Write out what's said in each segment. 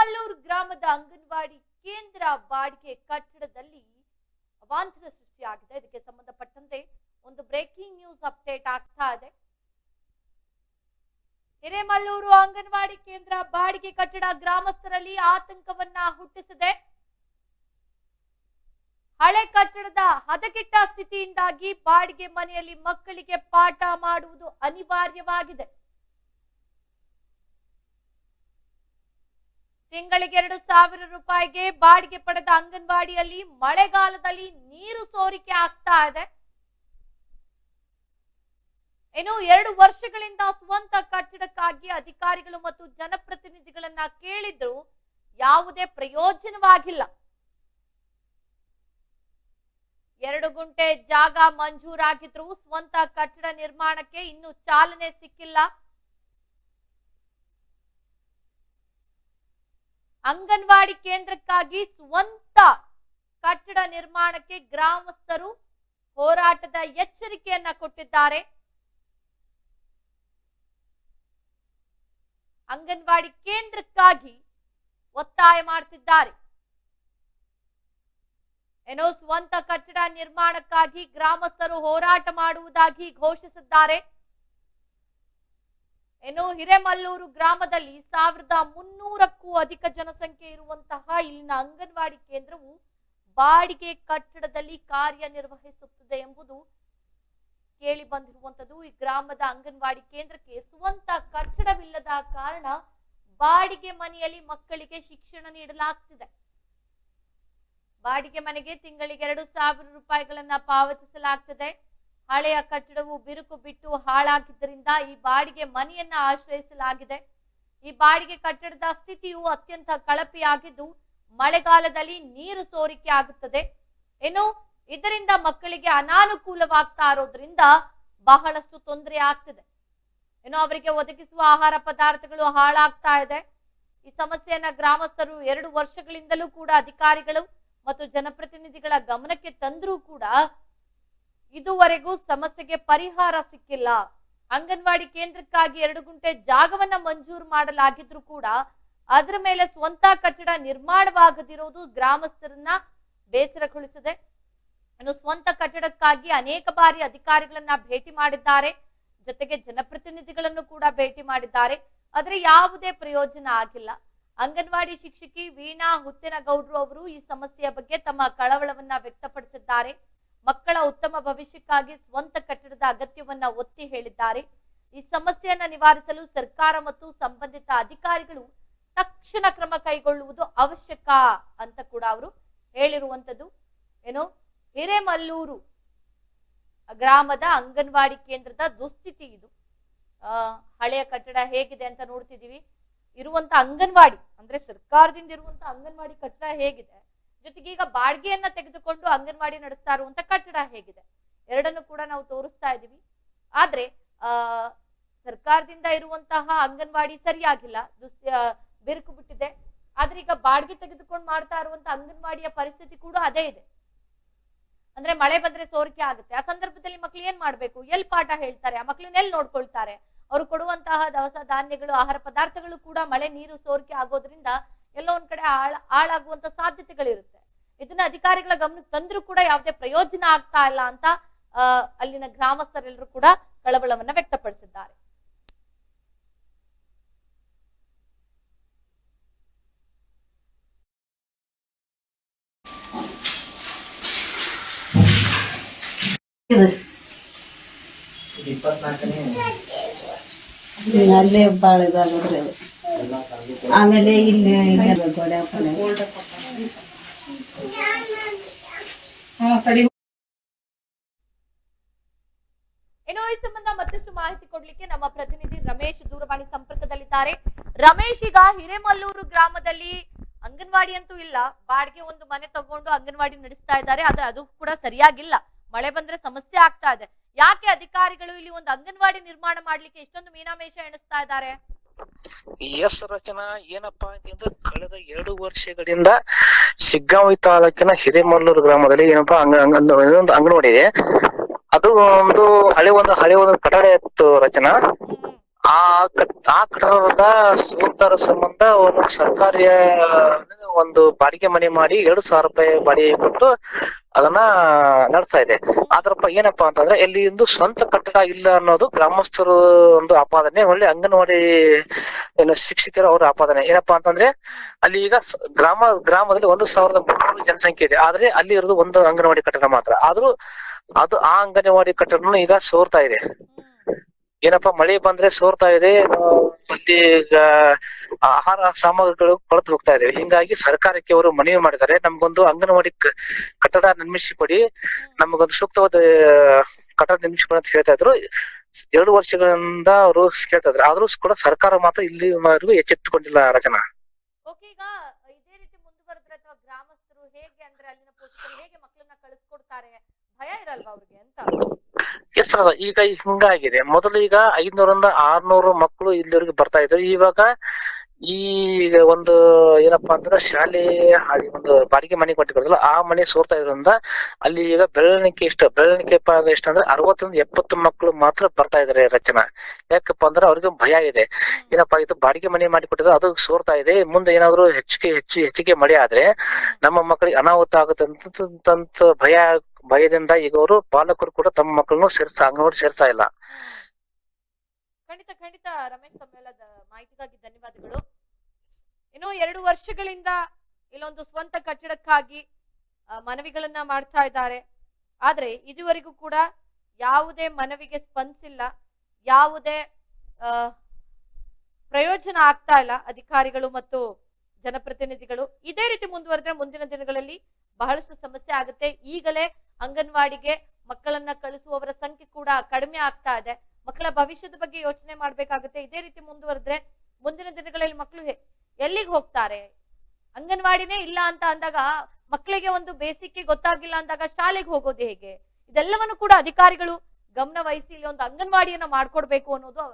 ಹಿರೇಮಲ್ಲೂರು ಗ್ರಾಮದ ಅಂಗನವಾಡಿ ಕೇಂದ್ರ ಬಾಡಿಗೆ ಕಟ್ಟಡದಲ್ಲಿ ಅವಾಂತರ ಸೃಷ್ಟಿಯಾಗಿದೆ. ಇದಕ್ಕೆ ಸಂಬಂಧಪಟ್ಟಂತೆ ಒಂದು ಬ್ರೇಕಿಂಗ್ ನ್ಯೂಸ್ ಅಪ್ಡೇಟ್ ಆಗ್ತಾ ಇದೆ. ಹಿರೇಮಲ್ಲೂರು ಅಂಗನವಾಡಿ ಕೇಂದ್ರ ಬಾಡಿಗೆ ಕಟ್ಟಡ ಗ್ರಾಮಸ್ಥರಲ್ಲಿ ಆತಂಕವನ್ನ ಹುಟ್ಟಿಸಿದೆ. ಹಳೆ ಕಟ್ಟಡದ ಹದಗೆಟ್ಟ ಸ್ಥಿತಿಯಿಂದಾಗಿ ಬಾಡಿಗೆ ಮನೆಯಲ್ಲಿ ಮಕ್ಕಳಿಗೆ ಪಾಠ ಮಾಡುವುದು ಅನಿವಾರ್ಯವಾಗಿದೆ. ತಿಂಗಳಿಗೆ ಎರಡು ಸಾವಿರ ರೂಪಾಯಿಗೆ ಬಾಡಿಗೆ ಪಡೆದ ಅಂಗನವಾಡಿಯಲ್ಲಿ ಮಳೆಗಾಲದಲ್ಲಿ ನೀರು ಸೋರಿಕೆ ಆಗ್ತಾ ಇದೆ. ಇನ್ನು ಎರಡು ವರ್ಷಗಳಿಂದ ಸ್ವಂತ ಕಟ್ಟಡಕ್ಕಾಗಿ ಅಧಿಕಾರಿಗಳು ಮತ್ತು ಜನಪ್ರತಿನಿಧಿಗಳನ್ನ ಕೇಳಿದ್ರು, ಯಾವುದೇ ಪ್ರಯೋಜನವಾಗಿಲ್ಲ. ಎರಡು ಗುಂಟೆ ಜಾಗ ಮಂಜೂರಾಗಿದ್ರು ಸ್ವಂತ ಕಟ್ಟಡ ನಿರ್ಮಾಣಕ್ಕೆ ಇನ್ನು ಚಾಲನೆ ಸಿಕ್ಕಿಲ್ಲ. ಅಂಗನವಾಡಿ ಕೇಂದ್ರಕ್ಕಾಗಿ ಸ್ವಂತ ಕಟ್ಟಡ ನಿರ್ಮಾಣಕ್ಕೆ ಗ್ರಾಮಸ್ಥರು ಹೋರಾಟದ ಎಚ್ಚರಿಕೆಯನ್ನ ಕೊಟ್ಟಿದ್ದಾರೆ. ಅಂಗನವಾಡಿ ಕೇಂದ್ರಕ್ಕಾಗಿ ಒತ್ತಾಯ ಮಾಡ್ತಿದ್ದಾರೆ. ಏನೋ ಸ್ವಂತ ಕಟ್ಟಡ ನಿರ್ಮಾಣಕ್ಕಾಗಿ ಗ್ರಾಮಸ್ಥರು ಹೋರಾಟ ಮಾಡುವುದಾಗಿ ಘೋಷಿಸಿದ್ದಾರೆ. ಏನು ಹಿರೇಮಲ್ಲೂರು ಗ್ರಾಮದಲ್ಲಿ ಸಾವಿರದ ಮುನ್ನೂರಕ್ಕೂ ಅಧಿಕ ಜನಸಂಖ್ಯೆ ಇರುವಂತಹ ಇಲ್ಲಿನ ಅಂಗನವಾಡಿ ಕೇಂದ್ರವು ಬಾಡಿಗೆ ಕಟ್ಟಡದಲ್ಲಿ ಕಾರ್ಯನಿರ್ವಹಿಸುತ್ತದೆ ಎಂಬುದು ಕೇಳಿ ಬಂದಿರುವಂತದ್ದು ಈ ಗ್ರಾಮದ ಅಂಗನವಾಡಿ ಕೇಂದ್ರಕ್ಕೆ ಸ್ವಂತ ಕಟ್ಟಡವಿಲ್ಲದ ಕಾರಣ ಬಾಡಿಗೆ ಮನೆಯಲ್ಲಿ ಮಕ್ಕಳಿಗೆ ಶಿಕ್ಷಣ ನೀಡಲಾಗ್ತಿದೆ. ಬಾಡಿಗೆ ಮನೆಗೆ ತಿಂಗಳಿಗೆ ಎರಡು ಸಾವಿರ ರೂಪಾಯಿಗಳನ್ನ ಪಾವತಿಸಲಾಗ್ತದೆ. ಹಳೆಯ ಕಟ್ಟಡವು ಬಿರುಕು ಬಿಟ್ಟು ಹಾಳಾಗಿದ್ದರಿಂದ ಈ ಬಾಡಿಗೆ ಮನೆಯನ್ನ ಆಶ್ರಯಿಸಲಾಗಿದೆ. ಈ ಬಾಡಿಗೆ ಕಟ್ಟಡದ ಸ್ಥಿತಿಯು ಅತ್ಯಂತ ಕಳಪೆಯಾಗಿದ್ದು, ಮಳೆಗಾಲದಲ್ಲಿ ನೀರು ಸೋರಿಕೆ ಆಗುತ್ತದೆ. ಇನ್ನು ಇದರಿಂದ ಮಕ್ಕಳಿಗೆ ಅನಾನುಕೂಲವಾಗ್ತಾ ಇರೋದ್ರಿಂದ ಬಹಳಷ್ಟು ತೊಂದರೆ ಆಗ್ತಿದೆ. ಇನ್ನು ಅವರಿಗೆ ಒದಗಿಸುವ ಆಹಾರ ಪದಾರ್ಥಗಳು ಹಾಳಾಗ್ತಾ ಇದೆ. ಈ ಸಮಸ್ಯೆಯನ್ನ ಗ್ರಾಮಸ್ಥರು ಎರಡು ವರ್ಷಗಳಿಂದಲೂ ಕೂಡ ಅಧಿಕಾರಿಗಳು ಮತ್ತು ಜನಪ್ರತಿನಿಧಿಗಳ ಗಮನಕ್ಕೆ ತಂದರೂ ಕೂಡ ಇದುವರೆಗೂ ಸಮಸ್ಯೆಗೆ ಪರಿಹಾರ ಸಿಕ್ಕಿಲ್ಲ. ಅಂಗನವಾಡಿ ಕೇಂದ್ರಕ್ಕಾಗಿ ಎರಡು ಗುಂಟೆ ಜಾಗವನ್ನ ಮಂಜೂರು ಮಾಡಲಾಗಿದ್ರು ಕೂಡ ಅದರ ಮೇಲೆ ಸ್ವಂತ ಕಟ್ಟಡ ನಿರ್ಮಾಣವಾಗದಿರೋದು ಗ್ರಾಮಸ್ಥರನ್ನ ಬೇಸರಗೊಳಿಸಿದೆ. ಇನ್ನು ಸ್ವಂತ ಕಟ್ಟಡಕ್ಕಾಗಿ ಅನೇಕ ಬಾರಿ ಅಧಿಕಾರಿಗಳನ್ನ ಭೇಟಿ ಮಾಡಿದ್ದಾರೆ. ಜೊತೆಗೆ ಜನಪ್ರತಿನಿಧಿಗಳನ್ನು ಕೂಡ ಭೇಟಿ ಮಾಡಿದ್ದಾರೆ. ಆದರೆ ಯಾವುದೇ ಪ್ರಯೋಜನ ಆಗಿಲ್ಲ. ಅಂಗನವಾಡಿ ಶಿಕ್ಷಕಿ ವೀಣಾ ಹುತ್ತಿನಗೌಡ್ರು ಅವರು ಈ ಸಮಸ್ಯೆಯ ಬಗ್ಗೆ ತಮ್ಮ ಕಳವಳವನ್ನ ವ್ಯಕ್ತಪಡಿಸಿದ್ದಾರೆ. ಮಕ್ಕಳ ಉತ್ತಮ ಭವಿಷ್ಯಕ್ಕಾಗಿ ಸ್ವಂತ ಕಟ್ಟಡದ ಅಗತ್ಯವನ್ನ ಒತ್ತಿ ಹೇಳಿದ್ದಾರೆ. ಈ ಸಮಸ್ಯೆಯನ್ನ ನಿವಾರಿಸಲು ಸರ್ಕಾರ ಮತ್ತು ಸಂಬಂಧಿತ ಅಧಿಕಾರಿಗಳು ತಕ್ಷಣ ಕ್ರಮ ಕೈಗೊಳ್ಳುವುದು ಅವಶ್ಯಕ ಅಂತ ಕೂಡ ಅವರು ಹೇಳಿರುವಂತದ್ದು. ಏನು? ಹಿರೇಮಲ್ಲೂರು ಗ್ರಾಮದ ಅಂಗನವಾಡಿ ಕೇಂದ್ರದ ದುಸ್ಥಿತಿ ಇದು. ಹಳೆಯ ಕಟ್ಟಡ ಹೇಗಿದೆ ಅಂತ ನೋಡ್ತಿದೀವಿ ಇರುವಂತ ಅಂಗನವಾಡಿ, ಅಂದ್ರೆ ಸರ್ಕಾರದಿಂದ ಇರುವಂತ ಅಂಗನವಾಡಿ ಕಟ್ಟಡ ಹೇಗಿದೆ. ಜೊತೆಗೆ ಈಗ ಬಾಡಿಗೆಯನ್ನ ತೆಗೆದುಕೊಂಡು ಅಂಗನವಾಡಿ ನಡೆಸ್ತಾ ಇರುವಂತ ಕಟ್ಟಡ ಹೇಗಿದೆ. ಎರಡನ್ನು ಕೂಡ ನಾವು ತೋರಿಸ್ತಾ ಇದೀವಿ ಆದ್ರೆ, ಆ, ಸರ್ಕಾರದಿಂದ ಇರುವಂತಹ ಅಂಗನವಾಡಿ ಸರಿಯಾಗಿಲ್ಲ. ದುಸ್ ಬಿರುಕು ಬಿಟ್ಟಿದೆ. ಆದ್ರೆ ಈಗ ಬಾಡಿಗೆ ತೆಗೆದುಕೊಂಡು ಮಾಡ್ತಾ ಇರುವಂತ ಅಂಗನವಾಡಿಯ ಪರಿಸ್ಥಿತಿ ಕೂಡ ಅದೇ ಇದೆ. ಅಂದ್ರೆ ಮಳೆ ಬಂದ್ರೆ ಸೋರಿಕೆ ಆಗುತ್ತೆ. ಆ ಸಂದರ್ಭದಲ್ಲಿ ಮಕ್ಳು ಏನ್ ಮಾಡ್ಬೇಕು? ಎಲ್ ಪಾಠ ಹೇಳ್ತಾರೆ? ಆ ಮಕ್ಳನ್ನ ಎಲ್ಲಿ ನೋಡ್ಕೊಳ್ತಾರೆ? ಅವ್ರು ಕೊಡುವಂತಹ ದವಸ ಧಾನ್ಯಗಳು, ಆಹಾರ ಪದಾರ್ಥಗಳು ಕೂಡ ಮಳೆ, ನೀರು ಸೋರಿಕೆ ಆಗೋದ್ರಿಂದ ಎಲ್ಲೋ ಒಂದ್ ಕಡೆ ಹಾಳ ಹಾಳಾಗುವಂತ ಸಾಧ್ಯತೆಗಳಿರುತ್ತೆ. ಇದನ್ನ ಅಧಿಕಾರಿಗಳ ಗಮನಕ್ಕೆ ತಂದ್ರೂ ಕೂಡ ಯಾವುದೇ ಪ್ರಯೋಜನ ಆಗ್ತಾ ಇಲ್ಲ ಅಂತ ಆ, ಅಲ್ಲಿನ ಗ್ರಾಮಸ್ಥರೆಲ್ಲರೂ ಕೂಡ ಕಳವಳವನ್ನ ವ್ಯಕ್ತಪಡಿಸಿದ್ದಾರೆ. ಅಲ್ಲೇ ಭಾಳ ಇದಾಗದ್ರಿ ಆಮೇಲೆ ಇಲ್ಲಿ ಏನೋ ಈ ಸಂಬಂಧ ಮತ್ತಷ್ಟು ಮಾಹಿತಿ ಕೊಡ್ಲಿಕ್ಕೆ ನಮ್ಮ ಪ್ರತಿನಿಧಿ ರಮೇಶ್ ದೂರವಾಣಿ ಸಂಪರ್ಕದಲ್ಲಿದ್ದಾರೆ. ರಮೇಶ್ ಈಗ ಹಿರೇಮಲ್ಲೂರು ಗ್ರಾಮದಲ್ಲಿ ಅಂಗನವಾಡಿ ಅಂತೂ ಇಲ್ಲ. ಬಾಡಿಗೆ ಒಂದು ಮನೆ ತಗೊಂಡು ಅಂಗನವಾಡಿ ನಡೆಸ್ತಾ ಇದ್ದಾರೆ. ಅದು ಅದು ಕೂಡ ಸರಿಯಾಗಿಲ್ಲ. ಮಳೆ ಬಂದ್ರೆ ಸಮಸ್ಯೆ ಆಗ್ತಾ ಇದೆ. ಯಾಕೆ ಅಧಿಕಾರಿಗಳು ಇಲ್ಲಿ ಒಂದು ಅಂಗನವಾಡಿ ನಿರ್ಮಾಣ ಮಾಡ್ಲಿಕ್ಕೆ ಇಷ್ಟೊಂದು ಮೀನಾಮೇಷ ಎಣಿಸ್ತಾ ಇದ್ದಾರೆ? ಎಸ್ ರಚನಾ ಏನಪ್ಪಾ ಅಂತಂದ್ರೆ ಕಳೆದ ಎರಡು ವರ್ಷಗಳಿಂದ ಶಿಗ್ಗಾಂವಿ ತಾಲೂಕಿನ ಹಿರೇಮಲ್ಲೂರು ಗ್ರಾಮದಲ್ಲಿ ಏನಪ್ಪಾ ಅಂಗ ಅಂಗನವಾಡಿ ಇದೆ. ಅದು ಒಂದು ಹಳೆ ಒಂದು ಹಳೆ ಒಂದು ಕಟ್ಟಡ ಇತ್ತು ರಚನಾ. ಆ ಆ ಕಟ್ಟಡದ ಸೂತರ ಸಂಬಂಧ ಒಂದು ಸರ್ಕಾರಿ ಒಂದು ಬಾಡಿಗೆ ಮನೆ ಮಾಡಿ ಎರಡು ಸಾವಿರ ರೂಪಾಯಿ ಬಾಡಿಗೆ ಕೊಟ್ಟು ಅದನ್ನ ನಡೆಸ್ತಾ ಇದೆ. ಆದ್ರಪ್ಪ ಏನಪ್ಪಾ ಅಂತಂದ್ರೆ ಇಲ್ಲಿ ಒಂದು ಸ್ವಂತ ಕಟ್ಟಡ ಇಲ್ಲ ಅನ್ನೋದು ಗ್ರಾಮಸ್ಥರು ಒಂದು ಆಪಾದನೆ, ಒಳ್ಳೆ ಅಂಗನವಾಡಿ ಏನು ಶಿಕ್ಷಕರು ಅವರ ಆಪಾದನೆ. ಏನಪ್ಪಾ ಅಂತಂದ್ರೆ ಅಲ್ಲಿ ಈಗ ಗ್ರಾಮ, ಗ್ರಾಮದಲ್ಲಿ ಒಂದು ಸಾವಿರದ ಮುನ್ನೂರು ಜನಸಂಖ್ಯೆ ಇದೆ. ಆದ್ರೆ ಅಲ್ಲಿ ಇರೋದು ಒಂದು ಅಂಗನವಾಡಿ ಕಟ್ಟಡ ಮಾತ್ರ. ಆದ್ರೂ ಅದು ಆ ಅಂಗನವಾಡಿ ಕಟ್ಟಡನು ಈಗ ಸೋರ್ತಾ ಇದೆ. ಏನಪ್ಪಾ, ಮಳೆ ಬಂದ್ರೆ ಸೋರ್ತಾ ಇದೆ ಮತ್ತೆ ಈಗ ಆಹಾರ ಸಾಮಗ್ರಿಗಳು ಕೊಳತು ಹೋಗ್ತಾ ಇದೆ ಹಿಂಗಾಗಿ ಸರ್ಕಾರಕ್ಕೆ ಅವರು ಮನವಿ ಮಾಡಿದ್ದಾರೆ. ನಮ್ಗೊಂದು ಅಂಗನವಾಡಿ ಕಟ್ಟಡ ನಿರ್ಮಿಸಿ ಕೊಡಿ ನಮಗೊಂದು ಸೂಕ್ತವಾದ, ಕಟ್ಟಡ ನಿರ್ಮಿಸಿಕೊಡಿ ಅಂತ ಹೇಳ್ತಾ ಇದ್ರು. ಎರಡು ವರ್ಷಗಳಿಂದ ಅವರು ಕೇಳ್ತಾ ಇದ್ರು. ಆದ್ರೂ ಕೂಡ ಸರ್ಕಾರ ಮಾತ್ರ ಇಲ್ಲಿವರೆಗೂ ಎಚ್ಚೆತ್ತುಕೊಂಡಿಲ್ಲ ರಚನಾ ಗ್ರಾಮಸ್ಥರು ಹೇಗೆ ಅಂದ್ರೆ ಅಲ್ಲಿನ ಪೋಷಕರು ಹೇಗೆ ಮಕ್ಕಳನ್ನ ಕಳಿಸ್ಕೊಡ್ತಾರೆ? ಭಯ ಇರಲ್ವಾ ಅವ್ರಿಗೆ ಅಂತ? ಎಸ್ ಸರ್ ಈಗ ಹಿಂಗಾಗಿದೆ. ಮೊದಲು ಈಗ ಐದ್ನೂರಿಂದ ಆರ್ನೂರು ಮಕ್ಕಳು ಇಲ್ಲಿವರೆಗೆ ಬರ್ತಾ ಇದ್ರು. ಇವಾಗ ಈ ಒಂದು ಏನಪ್ಪಾ ಅಂದ್ರೆ ಶಾಲೆ ಒಂದು ಬಾಡಿಗೆ ಮನೆ ಕೊಟ್ಟಿರೋದಲ್ಲ ಆ ಮನೆ ಸೋರ್ತಾ ಇರೋದ್ರಿಂದ ಅಲ್ಲಿ ಈಗ ಬೆಳವಣಿಗೆ ಎಷ್ಟು? ಬೆಳವಣಿಗೆ ಎಷ್ಟು ಅಂದ್ರೆ ಅರವತ್ತರಿಂದ ಎಪ್ಪತ್ತು ಮಕ್ಕಳು ಮಾತ್ರ ಬರ್ತಾ ಇದಾರೆ ರಚನಾ. ಯಾಕಪ್ಪ ಅಂದ್ರೆ ಅವ್ರಿಗೆ ಭಯ ಇದೆ. ಏನಪ್ಪಾ ಇದು ಬಾಡಿಗೆ ಮನೆ ಮಾಡಿ ಕೊಟ್ಟಿದ್ರೆ ಅದು ಸೋರ್ತಾ ಇದೆ. ಮುಂದೆ ಏನಾದ್ರು ಹೆಚ್ಚಿಗೆ ಹೆಚ್ಚು ಹೆಚ್ಚಿಗೆ ಮಳೆ ಆದ್ರೆ ನಮ್ಮ ಮಕ್ಕಳಿಗೆ ಅನಾಹುತ ಆಗುತ್ತೆ ಅಂತ ಭಯ ಭಯದಿಂದ ಈಗ ಅವರು ಪಾಲಕರು ಕೂಡ ತಮ್ಮ ಮಕ್ಕಳನ್ನು ಸೇರ್ಸ, ಅಂಗನವಾಡಿ ಸೇರ್ಸಾ ಇಲ್ಲ. ಖಂಡಿತ ಖಂಡಿತ ರಮೇಶ್ ತಮ್ಮೆಲ್ಲ ಮಾಹಿತಿಗಾಗಿ ಧನ್ಯವಾದಗಳು. ಇನ್ನು ಎರಡು ವರ್ಷಗಳಿಂದ ಇಲ್ಲೊಂದು ಸ್ವಂತ ಕಟ್ಟಡಕ್ಕಾಗಿ ಮನವಿಗಳನ್ನ ಮಾಡ್ತಾ ಇದ್ದಾರೆ. ಆದ್ರೆ ಇದುವರೆಗೂ ಕೂಡ ಯಾವುದೇ ಮನವಿಗೆ ಸ್ಪಂದಿಸಿಲ್ಲ ಯಾವುದೇ ಪ್ರಯೋಜನ ಆಗ್ತಾ ಇಲ್ಲ ಅಧಿಕಾರಿಗಳು ಮತ್ತು ಜನಪ್ರತಿನಿಧಿಗಳು. ಇದೇ ರೀತಿ ಮುಂದುವರೆದ್ರೆ ಮುಂದಿನ ದಿನಗಳಲ್ಲಿ ಬಹಳಷ್ಟು ಸಮಸ್ಯೆ ಆಗುತ್ತೆ. ಈಗಲೇ ಅಂಗನವಾಡಿಗೆ ಮಕ್ಕಳನ್ನ ಕಳಿಸುವವರ ಸಂಖ್ಯೆ ಕೂಡ ಕಡಿಮೆ ಆಗ್ತಾ ಇದೆ. ಮಕ್ಕಳ ಭವಿಷ್ಯದ ಬಗ್ಗೆ ಯೋಚನೆ ಮಾಡ್ಬೇಕಾಗುತ್ತೆ. ಇದೇ ರೀತಿ ಮುಂದುವರೆದ್ರೆ ಮುಂದಿನ ದಿನಗಳಲ್ಲಿ ಮಕ್ಕಳು ಎಲ್ಲಿಗೆ ಹೋಗ್ತಾರೆ? ಅಂಗನವಾಡಿನೇ ಇಲ್ಲ ಅಂತ ಅಂದಾಗ ಮಕ್ಕಳಿಗೆ ಒಂದು ಬೇಸಿಕ್ ಗೊತ್ತಾಗಿಲ್ಲ ಅಂದಾಗ ಶಾಲೆಗೆ ಹೋಗೋದು ಹೇಗೆ? ಇದೆಲ್ಲವನ್ನು ಕೂಡ ಅಧಿಕಾರಿಗಳು ಗಮನ ವಹಿಸಿ ಇಲ್ಲಿ ಒಂದು ಅಂಗನವಾಡಿಯನ್ನ ಮಾಡ್ಕೊಡ್ಬೇಕು ಅನ್ನೋದು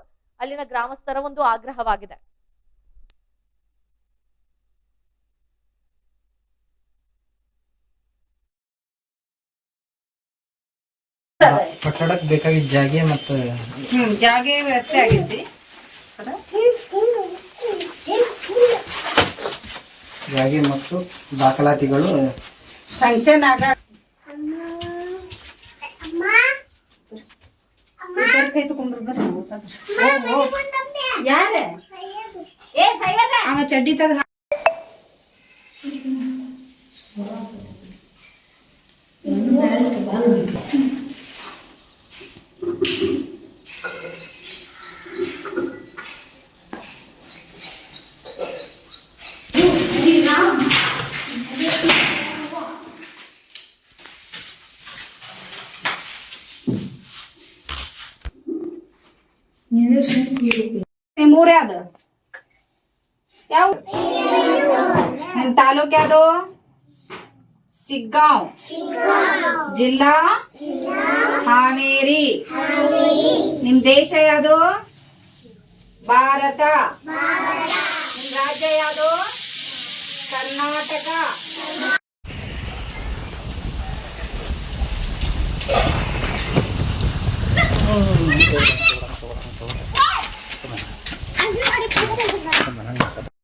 ಅಲ್ಲಿನ ಗ್ರಾಮಸ್ಥರ ಒಂದು ಆಗ್ರಹವಾಗಿದೆ. ಕಟ್ಟಡಕ್ಕೆ ಬೇಕಾಗಿದ್ದ ಜಾಗೆ ಮತ್ತು ಹ್ಮ್ ಜಾಗೆ ವ್ಯವಸ್ಥೆ ಆಗೈತಿ ಸರ? ಜಾಗೆ ಮತ್ತು ದಾಖಲಾತಿಗಳು. ಸಂಕ್ಷನ್ ಆಗ ಯಾರು ಬರ್ರಿ ಯಾರ? ಅವ ಚಡ್ಡಿ ತೆಗ್ದು ನಿಮ್ ತಾಲೂಕ್ ಯಾವ್ದು ಸಿಗ್ಗಾಂವ್ ಜಿಲ್ಲಾ ಹಾವೇರಿ ನಿಮ್ ದೇಶ ಯಾವ್ದು ಭಾರತ ನಿಮ್ ರಾಜ್ಯ ಯಾವ್ದು ಕರ್ನಾಟಕ फरवरी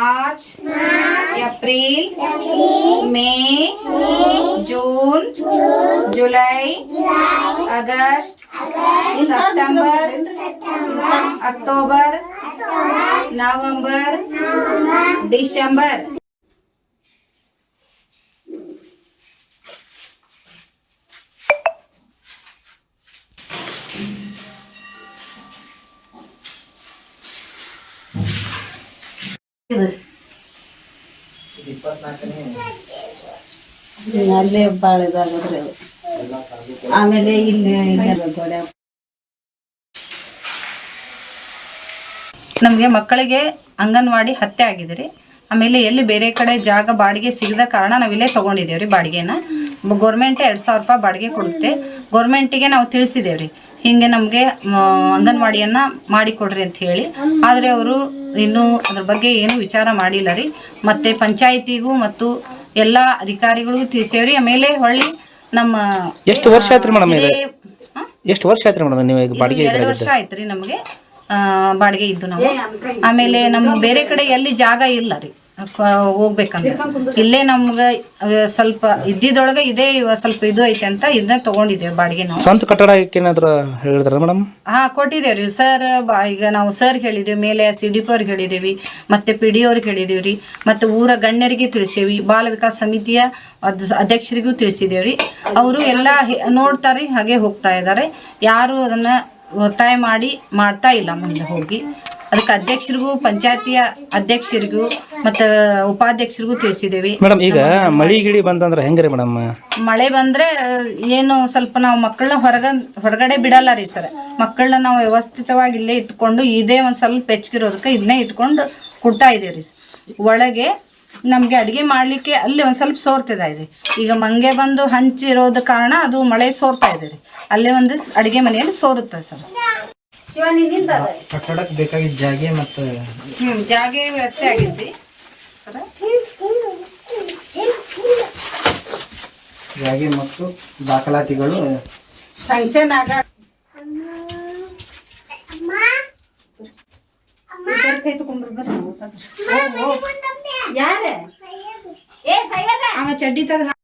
मार्च अप्रैल मई जून जुलाई अगस्त सितंबर अक्टूबर नवंबर दिसंबर ಇಪ್ಪತ್ನಾಲ್ಕನೇ ಅಲ್ಲೇ ಅದು. ಆಮೇಲೆ ನಮಗೆ ಮಕ್ಕಳಿಗೆ ಅಂಗನವಾಡಿ ಹತ್ಯೆ ಆಗಿದೆ ರೀ. ಆಮೇಲೆ ಎಲ್ಲಿ ಬೇರೆ ಕಡೆ ಜಾಗ ಬಾಡಿಗೆ ಸಿಗದ ಕಾರಣ ನಾವು ಇಲ್ಲೇ ಬಾಡಿಗೆನ. ಗೌರ್ಮೆಂಟೇ ಎರಡು ಸಾವಿರ ರೂಪಾಯಿ ಬಾಡಿಗೆ ಕೊಡುತ್ತೆ. ಗೌರ್ಮೆಂಟಿಗೆ ನಾವು ತಿಳಿಸಿದ್ದೇವೆ ಹಿಂಗೆ ನಮಗೆ ಅಂಗನವಾಡಿಯನ್ನ ಮಾಡಿಕೊಡ್ರಿ ಅಂತ ಹೇಳಿ. ಆದರೆ ಅವರು ಇನ್ನೂ ಅದ್ರ ಬಗ್ಗೆ ಏನು ವಿಚಾರ ಮಾಡಿಲ್ಲ ರೀ. ಮತ್ತೆ ಪಂಚಾಯಿತಿಗೂ ಮತ್ತು ಎಲ್ಲ ಅಧಿಕಾರಿಗಳಿಗೂ ತಿಳಿಸೇವ್ರಿ. ಆಮೇಲೆ ಹೊಳ್ಳಿ ನಮ್ಮ ಎಷ್ಟು ವರ್ಷ ಆಯ್ತು ಮೇಡಮ್ ಎಷ್ಟು ವರ್ಷ ಆಯ್ತು ಮೇಡಮ್ ನೀವು ಈಗ ಬಾಡಿಗೆ ಎರಡು ವರ್ಷ ಆಯ್ತ್ರಿ ನಮಗೆ ಬಾಡಿಗೆ ಇದ್ದು ನಾವು. ಆಮೇಲೆ ನಮ್ಮ ಬೇರೆ ಕಡೆ ಎಲ್ಲಿ ಜಾಗ ಇಲ್ಲ ರೀ. ಹೋಗ್ಬೇಕಂದ್ರೆ ಇಲ್ಲೇ ನಮ್ಗ ಸ್ವಲ್ಪ ಇದ್ದಿದ್ದೊಳಗೆ ಇದೇ ಸ್ವಲ್ಪ ಇದು ಐತೆ ಅಂತ ಇದನ್ನ ತಗೊಂಡಿದ್ದೇವೆ ಬಾಡಿಗೆ ನಾವು. ಸ್ವಂತ ಕಟ್ಟಡ ಏನಾದ್ರು ಹೇಳಿದ್ರ ಮೇಡಮ್ ಹಾ ಕೊಟ್ಟಿದ್ದೇವ್ರಿ. ಸರ್ ಈಗ ನಾವು ಸರ್ ಹೇಳಿದೇವಿ ಮೇಲೆ ಸಿ ಡಿ ಪಿ ಅವ್ರಿಗೆ ಹೇಳಿದೇವಿ ಮತ್ತೆ ಪಿ ಡಿ ಅವ್ರಿಗೆ ಹೇಳಿದೇವ್ರಿ ರೀ ಮತ್ತೆ ಊರ ಗಣ್ಯರಿಗೆ ತಿಳಿಸೇವಿ ಬಾಲ ವಿಕಾಸ ಸಮಿತಿಯ ಅಧ್ಯಕ್ಷರಿಗೂ ತಿಳಿಸಿದೇವ್ರಿ ಅವರು ಎಲ್ಲ ನೋಡ್ತಾರಿ ನೋಡ್ತಾರೆ ಹಾಗೆ ಹೋಗ್ತಾ ಇದ್ದಾರೆ. ಯಾರು ಅದನ್ನ ಒತ್ತಾಯ ಮಾಡಿ ಮಾಡ್ತಾ ಇಲ್ಲ ಮುಂದೆ ಹೋಗಿ. ಅದಕ್ಕೆ ಅಧ್ಯಕ್ಷರಿಗೂ ಪಂಚಾಯತಿಯ ಅಧ್ಯಕ್ಷರಿಗೂ ಮತ್ತು ಉಪಾಧ್ಯಕ್ಷರಿಗೂ ತಿಳಿಸಿದ್ದೇವೆ. ಮೇಡಮ್ ಈಗ ಮಳಿ ಗಿಳಿ ಬಂತಂದ್ರೆ ಹೆಂಗ್ರಿ ಮೇಡಮ್ ಮಳೆ ಬಂದ್ರೆ ಏನು ಸ್ವಲ್ಪ ನಾವು ಮಕ್ಕಳನ್ನ ಹೊರಗ ಹೊರಗಡೆ ಬಿಡಲ್ಲ ರೀ ಸರ್. ಮಕ್ಕಳನ್ನ ನಾವು ವ್ಯವಸ್ಥಿತವಾಗಿ ಇಲ್ಲೇ ಇಟ್ಕೊಂಡು ಇದೇ ಒಂದು ಸ್ವಲ್ಪ ಹೆಚ್ಚಿರೋದಕ್ಕೆ ಇದನ್ನೇ ಇಟ್ಕೊಂಡು ಕೊಡ್ತಾ ಇದ್ದೀವಿ ರೀ ಒಳಗೆ ನಮಗೆ ಅಡುಗೆ ಮಾಡಲಿಕ್ಕೆ ಅಲ್ಲಿ ಒಂದು ಸ್ವಲ್ಪ ಸೋರ್ತಿದೆ ರೀ. ಈಗ ಮಂಗೆ ಬಂದು ಹಂಚಿರೋದ ಕಾರಣ ಅದು ಮಳೆ ಸೋರ್ತಾ ಇದೆ ರೀ. ಅಲ್ಲೇ ಒಂದು ಅಡುಗೆ ಮನೆಯಲ್ಲಿ ಸೋರುತ್ತೆ ಸರ್. ಕಟ್ಟಡಕ್ಕೆ ಬೇಕಾಗಿದ್ದ ಜಾಗೆ ಮತ್ತು ಹ್ಞೂ ಜಾಗೆ ವ್ಯವಸ್ಥೆ ಆಗೈತಿ ಸರ ಜಾಗೆ ಮತ್ತು ದಾಖಲಾತಿಗಳು. ಸಂಕ್ಷನ್ ಆಗ ಅವ ಚಡ್ಡಿ ತೆಗ್ದು